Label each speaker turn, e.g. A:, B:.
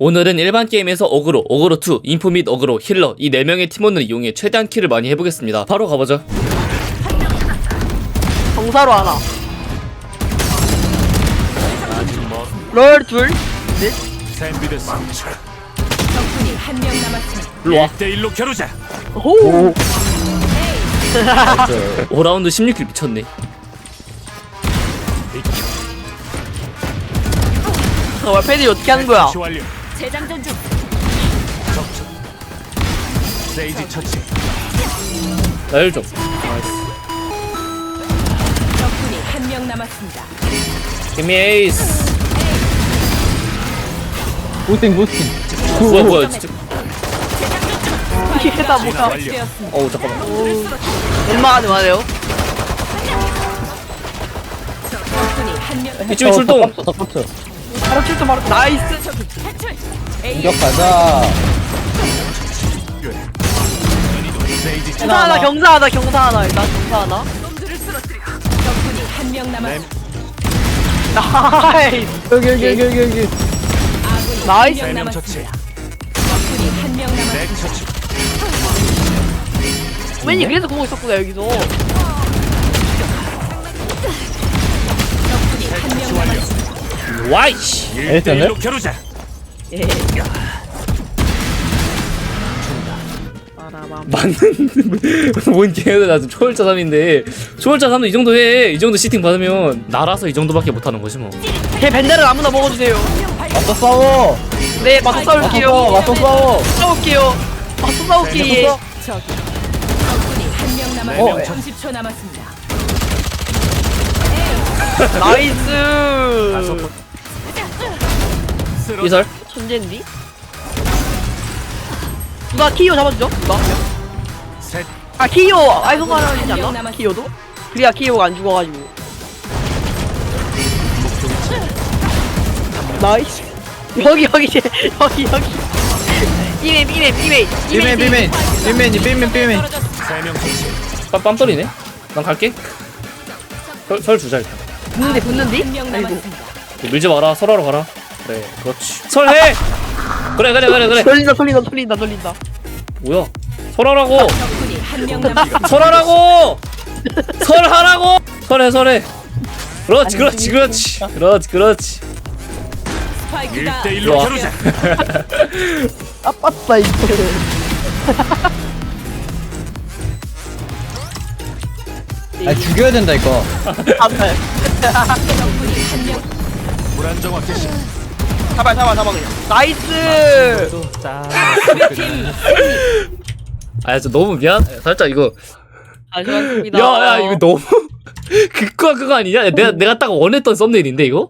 A: 오늘은 일반 게임에서 어그로, 어그로2, 인포 및 어그로, 힐러 이 4명의 팀원을 이용해 최대한 킬을 많이 해보겠습니다. 바로 가보죠.
B: 정사로 하나. 롤 둘. 넷.
C: 적군이 한 명 남았습니다.
A: 일로와.
D: 1대1로 겨루자
B: 호.
A: 5라운드 16킬 미쳤네.
B: 정말 패디 어떻게 하는 거야?
D: 완료
C: 재장전 중.
D: 적중 세이지 처치
A: 나일 좀.
C: 적군이 한 명 남았습니다.
A: 기미 에이스.
E: 부스팅 부스팅
A: 뭐야 뭐야 진짜.
B: 이게 다 뭐야?
C: 되었습니다.
A: 어우 잠깐만.
B: 얼마나 좋아해요?
C: 적군이 한 명.
A: 이쪽에 출동.
E: 서포트
B: 바로 출동 바로 나이스.
C: A
E: 공격 가자
B: 경사 하나 경사 하나 경사 하나 일단 경사 하나.
C: 적군이 한 명 남았습니다.
B: 나이스.
E: 여기 여기 여기 여기 여기
C: 아군이
B: 나이스.
C: 한명
D: 세명 처치
C: 남았습니다. 적군이 한 명 남았습니다.
B: 맨이 그래서 보고 있었구나 여기서.
A: 와이씨.
D: 1대1로 겨루자
B: 예. 빠라밤.
A: 맞는 뭔 개는 나 지금 초월자 3인데 초월자 3도 이 정도 해. 이 정도 시팅 받으면 나라서 이 정도밖에 못 하는 거지 뭐.
B: 제 밴드를 아무나 먹어주세요.
E: 맞서 싸워
B: 네 맞서 싸울게요.
E: 싸워 맞서 싸워
B: 싸울게요. 맞서 싸울게.
E: 맞서
C: 저기. 적군이
D: 한명네
C: 남았습니다.
D: 명
C: 30초 남았습니다.
B: 나이스.
D: 쓰러져
A: 이설.
B: 천재인디? 누가 키오 잡아주죠? 누가? 셋아 키오 아이소가 하지
C: 한명
B: 않나? 키오도? 그래야 키오가 안 죽어가지고 나이스 여기 여기 이제 여기 여기 이메
E: 비맨 비맨 비맨이 비맨 비맨
D: 세명 처치
A: 빰, 빰 떨리네. 난 갈게. 설, 설 주자 일단.
B: 붙는데
C: 명
B: 아이고.
A: 밀지 마라. 설하러 가라. 그래, 그렇지. 설해. 그래, 그래, 그래, 그래.
B: 돌린다 돌린다 돌린다 돌린다
A: 뭐야? 설하라고.
C: 적군이 한명 남았습니다.
A: 설하라고. 설하라고. 설해, 설해. 그렇지, 그렇지, 그렇지, 그렇지, 그렇지.
C: 스파이크가
D: 1대1로
A: 좋아.
D: 겨루자
B: 아빠싸 이거
E: 아 죽여야 된다 이거
C: 적군이 한 명.
D: 불안정화 개시
B: 잡아 잡아 잡아 그냥 나이스
A: 아, 저 너무 미안. 살짝 이거.
B: 아 수고하셨습니다
A: 야, 야, 이거 너무. 그거 그거 아니냐? 내가 내가 딱 원했던 썸네일인데 이거?